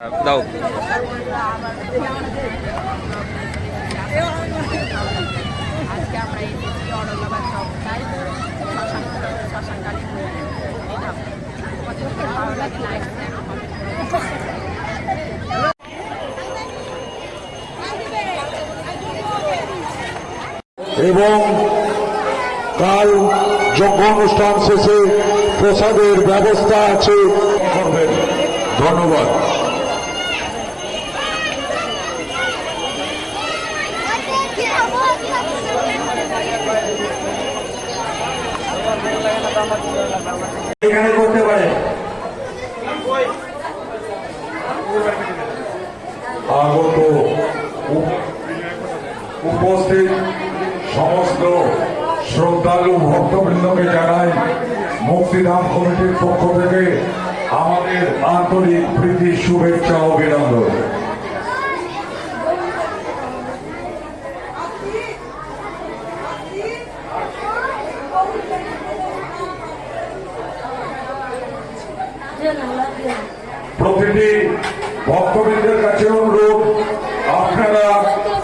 এবং কাল যজ্ঞ অনুষ্ঠান শেষে প্রসাদের ব্যবস্থা আছে। করবেন ধন্যবাদ। এখানে করতে পারে। আগত উপস্থিত সমস্ত শ্রদ্ধালু ভক্তবৃন্দকে জানাই, মুক্তিধাম কমিটির পক্ষ থেকে আমাদের আন্তরিক প্রীতি, শুভেচ্ছা অভিনন্দন। প্রতিটি ভক্তবৃন্দের কাছে অনুরোধ আপনারা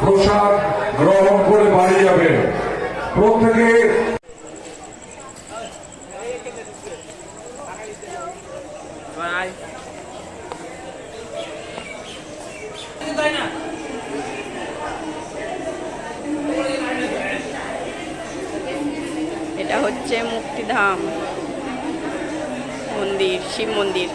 প্রসাদ গ্রহণ করে বাড়ি যাবেন। প্রত্যেকে এটা হচ্ছে মুক্তিধাম। মন্দির শিব মন্দির।